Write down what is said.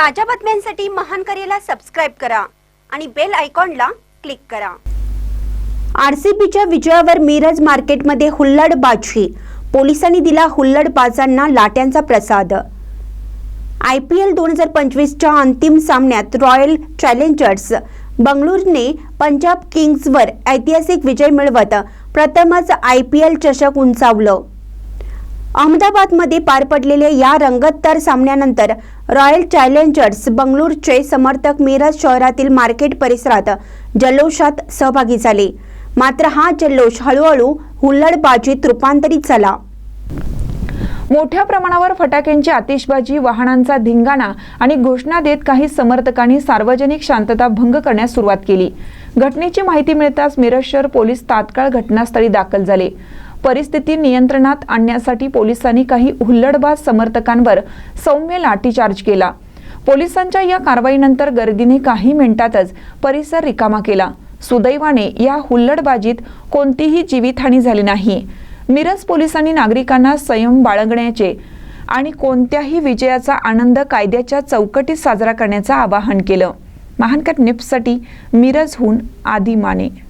ताज्या बातम्यांसाठी महान करेला सबस्क्राईब करा आणि बेल आयकॉनला क्लिक करा. आरसीबीच्या विजयावर मिरज मार्केटमध्ये हुल्लडबाजी पोलिसांनी दिला हुल्लडबाजांना लाट्यांचा प्रसाद. आय पी एल दोन हजार पंचवीसच्या अंतिम सामन्यात रॉयल चॅलेंजर्स बंगळुरूने पंजाब किंग्जवर ऐतिहासिक विजय मिळवत प्रथमच आय पी एल चषक उंचावलं. अहमदाबादमध्ये पार पडलेल्या या रंगतदार सामन्यानंतर रॉयल चॅलेंजर्स बंगळूरचे समर्थक मिरज शहरातील मार्केट परिसरात जल्लोषात सहभागी झाले. मात्र हा जल्लोष हळूहळू हुल्लडबाजीत रूपांतरित झाला. मोठ्या प्रमाणावर फटाक्यांची आतिषबाजी वाहनांचा धिंगाणा आणि घोषणा देत काही समर्थकांनी सार्वजनिक शांतता भंग करण्यास सुरुवात केली. घटनेची माहिती मिळताच मिरज शहर पोलीस तात्काळ घटनास्थळी दाखल झाले. परिस्थिती नियंत्रणात आणण्यासाठी पोलिसांनी काही हुल्लडबाज समर्थकांवर सौम्य लाठीचार्ज केला. पोलिसांच्या या कारवाईनंतर गर्दीने काही मिनिटातच परिसर रिकामा केला. सुदैवाने या हुल्लडबाजीत कोणतीही जीवितहानी झाली नाही. मिरज पोलिसांनी नागरिकांना संयम बाळगण्याचे आणि कोणत्याही विजयाचा आनंद कायद्याच्या चौकटीत साजरा करण्याचं आवाहन केलं. महानकर निप्ससाठी मिरजहून आदी माने.